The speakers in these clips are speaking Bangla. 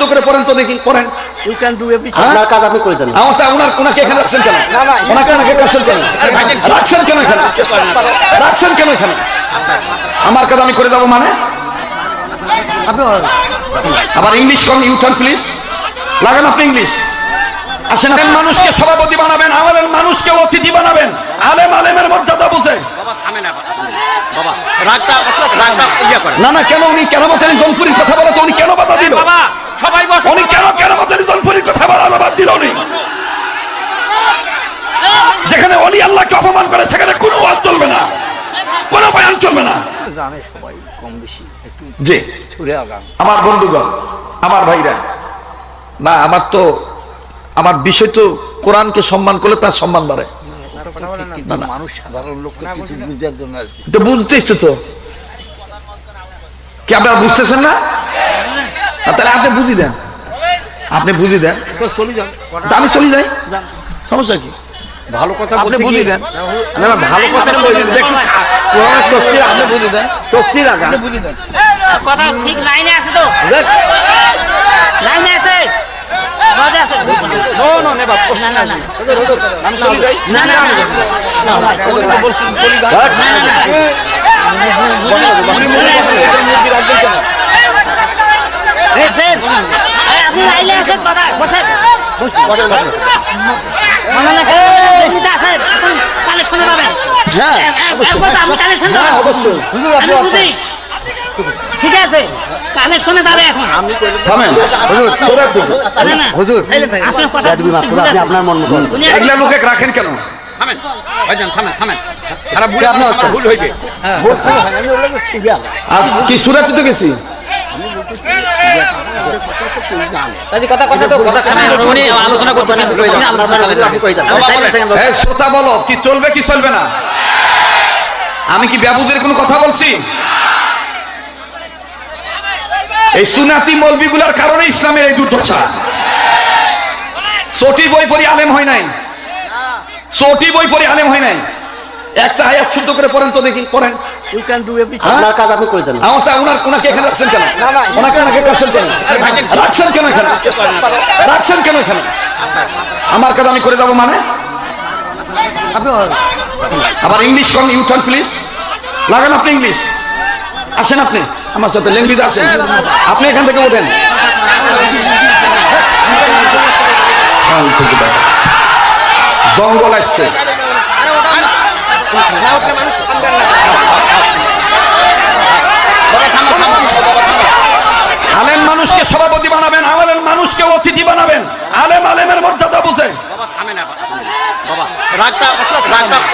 শুদ্ধ করে পড়েন তো দেখি পড়েন। We can do everything? আপনার কাজ আপনি করে যান। আমার তা ওনার ওনাকে এখানে রাখছেন কেন? না, না। ওনাকে ওনাকে রাখছেন কেন? রাখছেন কেন? এখানে? রাখছেন কেন এখানে? আমার কাজ আমি করে দেবো মানে? আবার ইংলিশ করেন ইউটার্ন প্লিজ লাগান আপনি ইংলিশ আসেন আলেম মানুষকে সভাপতি বানাবেন আলেম মানুষকে অতিথি বানাবেন। আলেম আলেমের মর্যাদা বুঝে। বাবা থামে না বাবা রাগটা রাগটা ইয়া করে না না কেন উনি কেরামত আলী জনপুরির কথা বলে তো উনি কেন বাধা দিল বাবা সবাই বসো উনি কেন কেরামত আলী জনপুরির কথা বলা বাদ দিল উনি যেখানে অলি আল্লাহকে অপমান করে সেখানে কোনো ওয়াজ চলবে না কোনো বয়ান চলবে না। জানে সবাই কম বেশি ছুড়ে আমার বন্ধুগণ, আমার ভাইরা, না, আমার তো, আমার বিষয় তো কোরআনকে সম্মান করলে তার সম্মান বাড়ে। মানুষ সাধারণ জন্য তো বুঝতেছ তো? কি আপনারা বুঝতেছেন না? তাহলে আপনি বুঝি দেন। আপনি বুঝি দেন। আমি চলে যাই। সমস্যা কি? ভালো কথা আপনি বলতে বুঝি দেন না না ভালো কথা দেন। দেখুন কোরআন তফসির আপনি বুঝে দেন তফসির আগান আপনি বুঝি দেন কথা ঠিক লাইনে আছে তো লাইনে আছে নো নো না না না আমি চলে যাই না না না না না যাই না না না আপনি লাইনে আছেন বসেন মানে না জমিতে আছেন এখন কালেকশনে পাবেন হ্যাঁ, একবার আমি কালেকশন হ্যাঁ, অবশ্যই। হুজুর, আপনি ঠিক আছে কালেকশনে যাবে এখন। থামেন। হুজুর আপনার আপনি মন মতো। এগুলা লোকে রাখেন কেন? থামেন ভাইজান থামেন থামেন। খারাপ ভুল আপনার হয়েছে। ছুড়ে আগান আর কি সুরাতে তো গেছি? কথা কথা তো কথা উনি উনি আলোচনা করতেছেন। আপনি কই যান এই শ্রোতা বলো কি চলবে কি চলবে না? আমি কি ব্যাবুদের কোনো কথা বলছি? এই সুনাতি মলবিগুলার কারণে ইসলামের এই দুর্দশা। চটি বই পড়ি আলেম হয় নাই। চটি বই পড়ি আলেম হয় নাই। একটা আয়াত শুদ্ধ করে পড়েন তো দেখি পড়েন। উই ক্যান ডু এভরিথিং আপনার কাজ আপনি করে যান। আমার তা ওনার ওনাকে এখানে রাখছেন কেন? না, না। ওনাকে রাখছেন কেন? রাখছেন কেন এখানে? রাখছেন কেন এখানে? আমার কাজ আমি করে দেবো মানে? আপনি আবার ইংলিশ করেন ইউটার্ন প্লিজ লাগান আপনি ইংলিশ আসেন আপনি। আমার সাথে ল্যাঙ্গুয়েজ আসেন আপনি এখান থেকে ওঠেন জঙ্গল আসছে। থামো বাবা থামো। আলেম মানুষকে সভাপতি বানাবেন আলেম মানুষকে অতিথি বানাবেন। আলেম আলেমের মর্যাদা বুঝে। না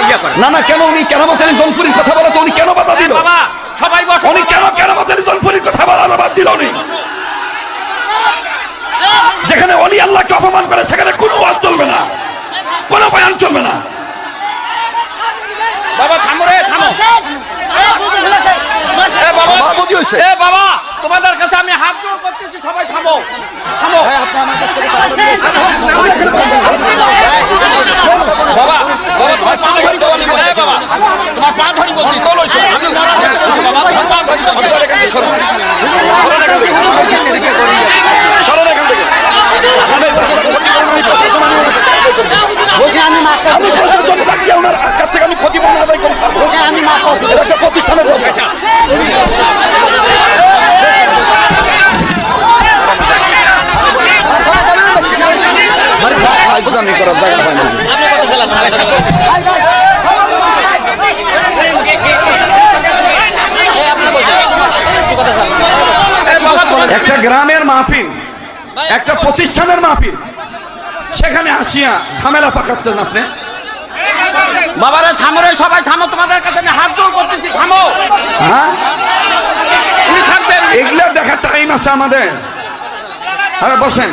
ইয়া না না কেন উনি কেরামত আলী জনপুরির কথা বলে তো উনি কেন বাধা দিল? বাবা সবাই বসো। উনি কেন কেরামত আলী জনপুরির কথা বলা বাদ দিল উনি? যেখানে অলি আল্লাহকে অপমান করে সেখানে কোনো ওয়াজ চলবে না কোনো বয়ান চলবে না বাবা থামো রে থামো এ বাবা সভাপতি হয়েছে এ বাবা তোমাদের কাছে আমি হাত জোড় করতেছি সবাই থামো থামো বাবা বাবা তোমার পা ধরি বলি এ বাবা তোমার পা ধরি বলছি চলো এসো। আমি মরা হয়ে গেছি, বাবা তোমার পা ধরি বলছি। সরেন এখান থেকে, সরেন। সরেন এখান থেকে। সরেন এখান থেকে। বলছি আমি মাফ আমি বলছি, যত বাকি ওনার কাছ থেকে আমি ক্ষতিপূরণ আদায় করে ছাড়বো। আমি মাফ করছি এটা একটা প্রতিষ্ঠানের কথা। আচ্ছা ফালতুদামি করার জায়গা হয় না। আপনি কত খেলা একটা গ্রামের মাহফিল একটা প্রতিষ্ঠানের মাহফিল। সেখানে আসিয়া ঝামেলা পাকাচ্ছেন আপনি। বাবারে থামো রে সবাই থামো তোমাদের কাছে আমি হাত জোড় করতেছি থামো। হ্যাঁ? তুমি থাকবেন এগুলো দেখার টাইম আছে আমাদের। হ্যাঁ বসেন।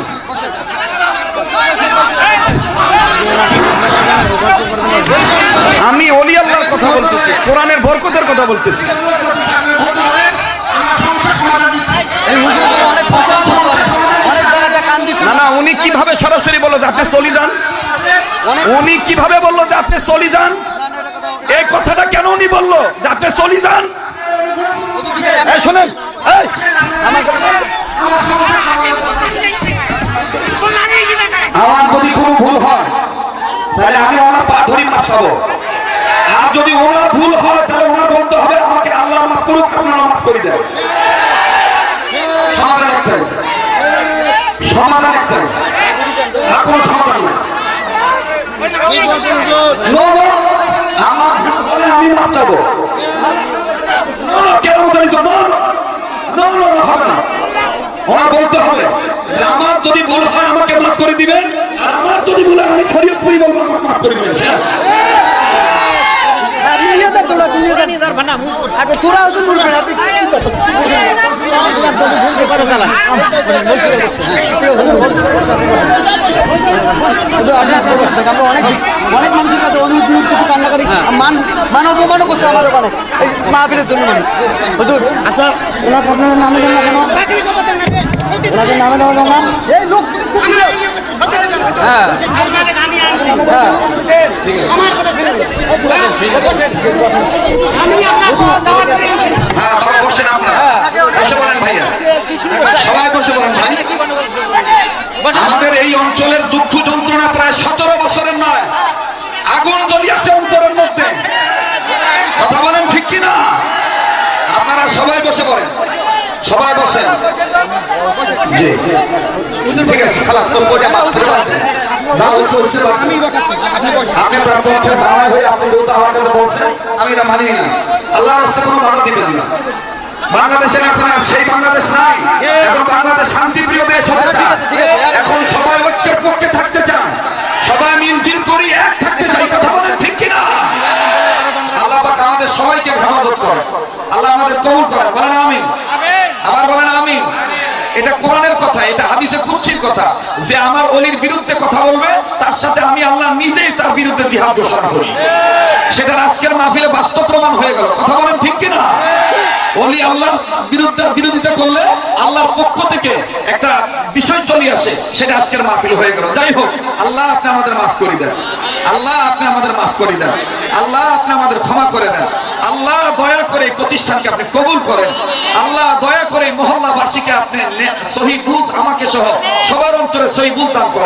আমি অলি আল্লাহর কথা বলতেছি কোরআনের বরকতের কথা বলতেছি। বলল যে আপনি চলি যান। উনি কীভাবে বলল যে আপনি চলি যান? এই কথাটা কেন উনি বলল যে আপনি চলি যান? শোনেন আমার যদি কোন ভুল হয় তাহলে আমি ওনার পা ধরি মাপ আর যদি ওনার ভুল হয় তাহলে ওনার বলতে হবে আমাকে আল্লাহ মাফ করুক আপনারা মাফ করে দেয় আমার no, হবে না। ওনার বলতে হবে আমার যদি ভুল হয় আমাকে মাফ করে দিবেন আর আমার যদি ভুল হয় আমি খরিয়ে বলব মাফ করে দিবেন। তোরা নিয়ে দেন আপনি তোরাও তো শুনবেন আপনি কি করতে করে চালান আমরা অনেক অনেক মানুষের কাছে অনুরোধ কিছু কান্না মান মান অপমানও করছে আমার ওখানে এই মাহফিলের জন্য মানুষ হুজুর আচ্ছা ওনাকে আপনার নামে দেন কেন ওনাকে নামে দেওয়া এই লোক হ্যাঁ বসে পড়েন। ভাইয়া আমাদের এই অঞ্চলের দুঃখ যন্ত্রণা প্রায় সতেরো বছরের নয় আগুন জ্বলিয়াছে অন্তরের মধ্যে কথা বলেন ঠিক কিনা আপনারা সবাই বসে পড়েন সবাই বসেন ঠিক আছে খালাস তোর আপনি তার পক্ষে দাঁড়ায় হয়ে আপনি কথা বলছেন আমি এটা মানি না কোনো বাধা দিবেন না। বাংলাদেশের এখন সেই বাংলাদেশ নাই। এখন বাংলাদেশ শান্তিপ্রিয় দেশ হতে এখন সবাই ঐক্যের পক্ষে থাকতে চান সবাই মিলজিল করি এক থাকতে চাই কথা বলেন ঠিক কিনা? আল্লাহ পাক আমাদের সবাইকে হেফাজত করে আল্লাহ আমাদের কবুল করে বলেন আমি আবার বলেন আমি এটা কোরআনের কথা, এটা হাদিসে কুচ্ছির কথা। যে আমার অলির বিরুদ্ধে কথা বলবে, তার সাথে আমি আল্লাহ নিজেই তার বিরুদ্ধে জিহাদ ঘোষণা করি। সেটা আজকের মাহফিলে বাস্তব প্রমাণ হয়ে গেল। কথা বলেন ঠিক কিনা? অলি আল্লাহর বিরুদ্ধে বিরোধিতা করলে আল্লাহর পক্ষ থেকে একটা বিষয় চলে আসে, সেটা আজকের মাহফিল হয়ে গেল। যাই হোক, আল্লাহ আপনি আমাদের মাফ করে দেন। আল্লাহ আপনি আমাদের মাফ করে দেন। আল্লাহ আপনি আমাদের ক্ষমা করে দেন। আল্লাহ দয়া করে এই প্রতিষ্ঠানকে আপনি কবুল করেন। আল্লাহ দয়া করে মহল্লাবাসীকে আপনি সহি আমাকে সহ সবার অন্তরে সহি দান করেন।